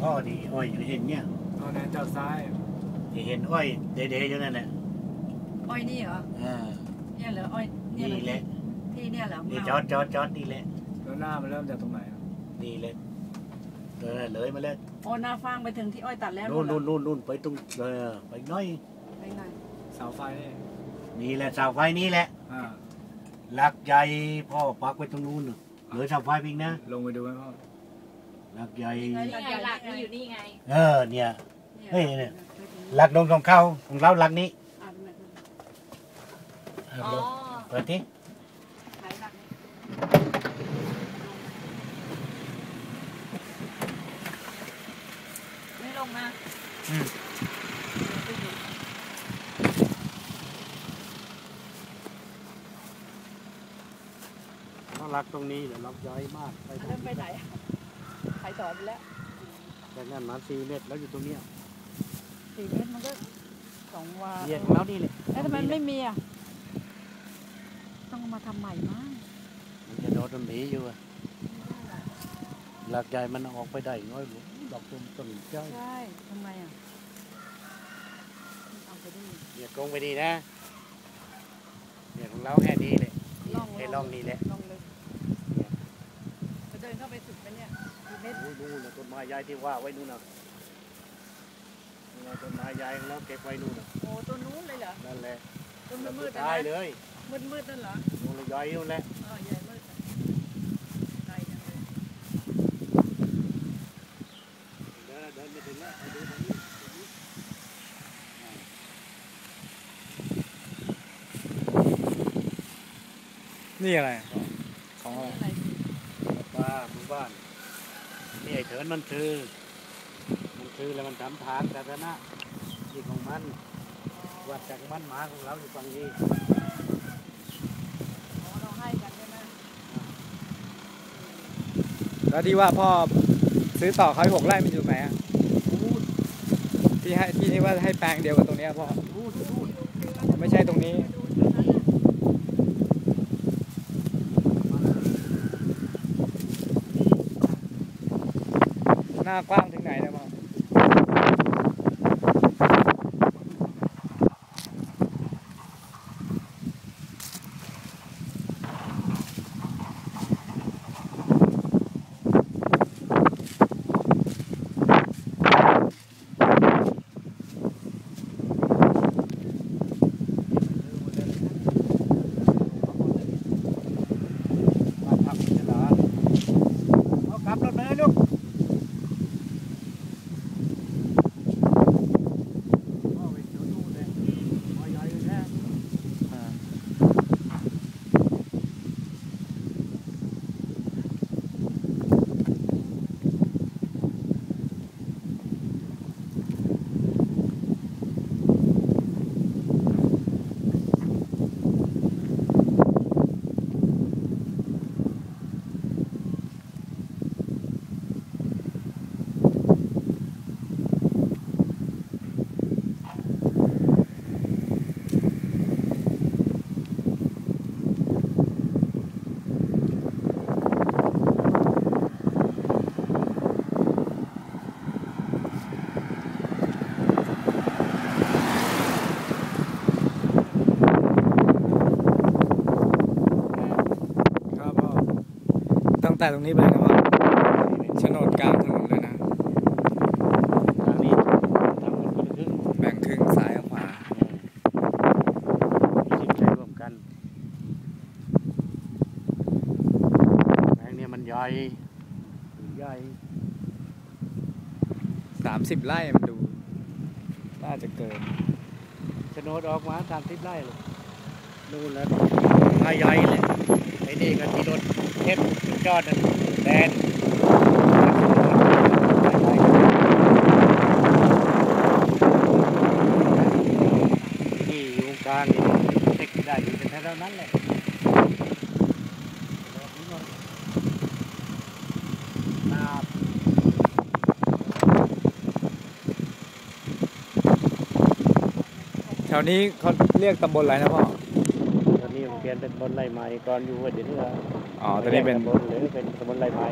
พ่อดีอ้อยเห็นเนี่ยตอนนั้นจอดซ้ายที่เห็นอ้อยเดๆอยู่นั่นแหละอ้อยนี่เหรออ่าเนี่ยเหรออ้อยเนี่ยนี่เหรแหอละที่เนี่ยเหรอนี่เราจอดจอดจอดนี่แหละแล้วหน้ามันเริ่มจากตรงไหนอะนี่แหละเออเลยมาเลยโอ้หน้าฟางไปถึงที่อ้อยตัดแล้วนู่นเหรนู่อนนู่นนู่นไปตรงเออไปหน้อยไปไหนเสาไฟนี่นี่แหละเสาไฟนี่แหละอ่าหลักใหญ่พ่อปักไว้ตรงนู้นน่ะเหลือเสาไฟพิงนะ ลงไปดูไหมพ่อ หลักใหญ่นี่ไงหลักมันอยู่นี่ไง เออเนี่ยเฮ้ยเนี่ยหลักดงของเขาของเราหลักนี้อะมันเอออ๋อเปิดที่ขายหลักนี่ไม่ลงมาหลักตรงนี้เดี๋ยวหลักใหญ่มากไปเริ่มไปไหนขายต่อไปแล้วแต่นั่นมาสี่เมตรแล้วอยู่ตรงเนี้ยสี่เมตรมันก็สองวาเรียกของเรานี่แหละแล้วทำไมมันไม่มีอะต้องเอามาทำใหม่มั้งมันจะโดนมันหมีอยู่อะหลักใหญ่มันเอาออกไปได้น้อยหลวงดอกต้นต้นเจ้าใช่ทำไมอะเอาไปดิเนี่ยกงไปดีนะเนี่ยของเราแค่นี้เลยล่องไอ้ล่องนี่แหละลองเลยจะเดินเข้าไปสุดไหมเนี่ยกี่ เมตรโอ้ยนู่นน่ะต้นไม้ใหญ่ที่ว่าไว้นู่นน่ะนี่ไงต้นไม้ใหญ่ของเราเก็บไว้นู่นน่ะโอ้ตัวนู้นเลยเหรอนั่นแหละตัวมืสุดดๆนะท้ายเลยมืดมืดๆนั่นเหรอนู่นเลยใหญ่นู่นแหละอ๋อใหญ่มืดอะไกลจังเลยเดินเดินไม่ถึงแล้วไปดูตรงนี้ตรงนี้นี่อะไร ของอะไรนี่อะไรสิป้าหมู่บ้าน นี่ไอ้เถินมันคือ มันคือแล้วมันทำทางสาธารณะที่ของมัน วัดจากมันหมาของเราอยู่ฝั่งนี้อ๋อเราให้กันใช่ไหมแล้วที่ว่าพ่อซื้อต่อเขาให้หกไร่มันอยู่ไหนอะพูดที่ให้ที่ที่ว่าให้แปลงเดียวกับตรงเนี้ยพ่อพูดพูด ไม่ใช่ตรงนี้ ดูตรงนั้นน่ะ ห น้ากว้างถึงไหนนะพ่อ บ้านพักพิจารณาเอากลับรถมาเลยลูกเอาไปเดี๋ยวดูเลยมาใหญ่เลยแท้ อ่าครับพ่อตั้ง แต่ตรงนี้ไปเลยนะพ่อโฉนดกลางถนนเลยนะทางนี้ทำกันคนละครึ่งแบ่งครึ่งซ้ายกับขวามีสิบใจร่วมกันแปลงเนี่ยมันใหญ่ใหญ่สามสิบไร่มันดู น่าจะเกินโฉนดออกมาทางทิศไร่เลยนู่นแล้วทายใหญ่เลยไอ้นี่ก็ที่รถ เทปจอดนั่นแดนนี่อยู่กลางนี่เด็กได้อยู่แถวๆนั้นแหละแถวนี้เขาเรียกตำบลอะไรนะพ่อ ตอนนี้ผมเปลี่ ยนเป็นตำบลไรไม้ก่อนอยู่หัวเดี๋ยวนี้ละอ๋อตอนนี้เป็นตำบลหรือเป็นตำบลไรไม้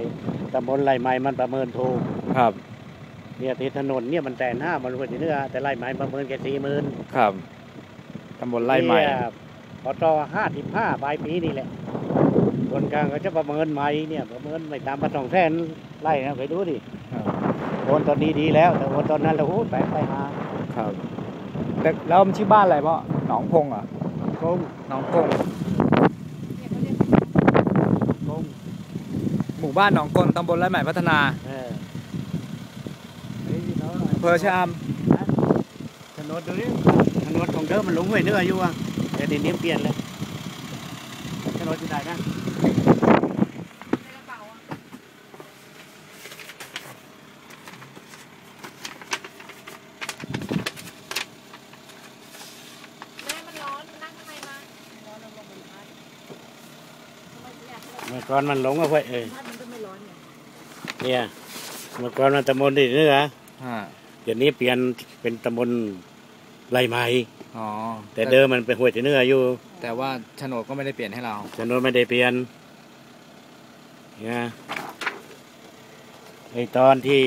ตำบลไรไม้มันประเมินถูกครับเนี่ยที่ถนนเนี่ยมันแต่หน้ามันรวยที่เนื้อแต่ไล่ไม้ประเมินแค่สี่หมื่นครับตำบลไร่ใหม่พอต่อห้าสิบห้าปลายปีนี่แหละคนกลางเขาจะประเมินใหม่เนี่ยประเมินไม่ตามมาสองแสนไล่นะไปดูดิครับโอนตอนนี้ดีแล้ว แต่โอนตอนนั้นเราโอ้ยแปลกไปหาครับ แต่แล้วมันชื่อบ้านอะไรพ่อหนองพงเหรอะโกงหนองกงเนี่ยเขาเรียกโกงหมู่บ้านหนองกงตำบลไร่ใหม่พัฒนาเออเฮ้ยน้อยอำเภอชะอถนนตรงนี้ถนนของเดิมมันหลงไว้เนื้ออยู่อะแต่เดี๋ยวนี้เปลี่ยนแล้วถนนที่ไหนนะ ในกระเป๋าอะแม่มันร้อนมันนั่งข้างในมาร้อนลงลงบนพัดทำไมเนี่ย เมื่ อก่อนมันหลงเอาไว้เออพัดมันก็ไม่ร้อนไงเนี่ยเมื่อก่อนมันตำบลที่เนื้อำอ่าเดี๋ยวนี้เปลี่ยนเป็นตำบลไรไม้อ๋อแต่เดิมมันเป็นห้วยที่เนื้ออยู่ แต่ว่าโฉนดก็ไม่ได้เปลี่ยนให้เราถนนไม่ได้เปลี่ยนเนี่ยไอตอนที่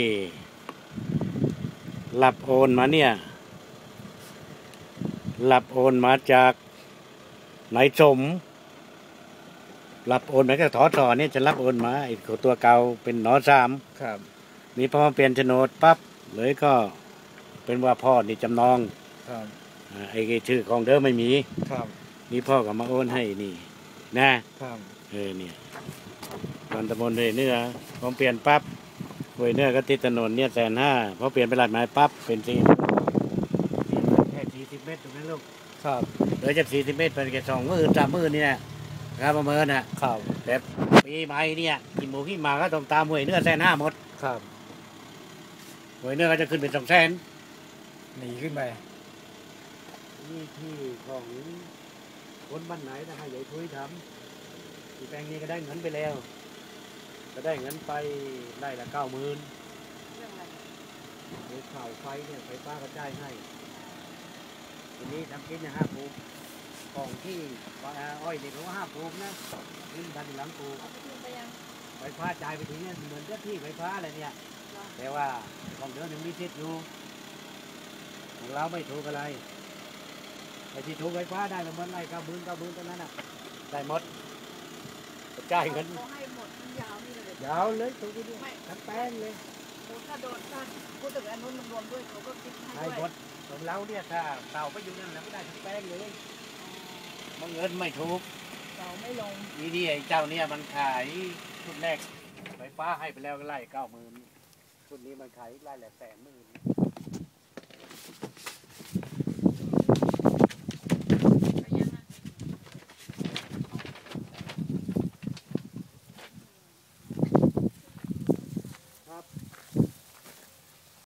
รับโอนมาเนี่ยรับโอนมาจากนายสม รับโอนมาก็ถอถอเนี่ยจะรับโอนมาไอ้ตัวเก่าเป็นหนอสามครับ นี่พอมาเปลี่ยนโฉนดปั๊บเลยก็เป็นว่าพ่อนี่จำนองครับอ่าไอ้ชื่อของเดิมไม่มีครับ นี่พ่อก็มาโอนให้นี่ นะครับเออเนี่ยตอนตำบลห้วยเนื้อพอเปลี่ยนปั๊บห้วยเนื้อก็ติดถนนเนี่ยแสนห้าพอเปลี่ยนไปหลัดไม้ปั๊บเป็นสี่แค่สี่สิบเมตรตรงนั้นลูกครับเหลือจากสี่สิบเมตรเป็นแค่สองหมื่นสามหมื่นนี่นะ ครับประเมินนะครับแต่ปีใหม่เนี่ยกินหมูขี้หมาก็ต้องตามห้วยเนื้อแสนห้าหมดครับห้วยเนื้อก็จะขึ้นเป็นสองแสนหนีขึ้นไปนี่ที่ของคนบ้านไหนนะฮะใหญ่ทุยทำที่แปลงนี้ก็ได้เงินไปแล้ว ก็ได้เงินไปไร่ละเก้าหมื่นเรื่องอะไรหรือข่าวไฟเนี่ยไฟฟ้ากระจายให้ทีนี้ทำกินเนี่ยห้าปลูก ของที่ว่าอ้อยนี่เขาว่าห้าปลูกนะขึ้นทันหลังปลูกเอาไปทิ้งไปยังไฟฟ้าจ่ายไปทีเนี่ยเหมือนเจ้าที่ไฟฟ้าอะไรเนี่ยแต่ว่าของเดิมยังมีสิทธิ์อยู่ของเราไม่ถูกอะไรไอ้ที่ถูกไฟฟ้าได้ละมันไล่เก้าหมื่นเก้าหมื่นตอนนั้นอะได้หมดกระจายเงินเขาให้หมดมันยาวนี่เลยยาวเลยถูกไปด้วยทั้งแป้งเลยโอ้ถ้าโดนถ้าพูดถึงอันนู้นมันรวมด้วยเขาก็คิดให้ได้ด้วยหมดของเราเนี่ยถ้าเต่าไปอยู่นั่นแล้วก็ได้ทั้งแป้งเลย บังเอิญไม่ถูกเสาไม่ลงนี่นี่ไอ้เจ้าเนี่ยมันขายชุดแรกไฟฟ้าให้ไปแล้วก็ไล่เก้าหมื่นชุดนี้มันขายไล่แหละแสนหมื่น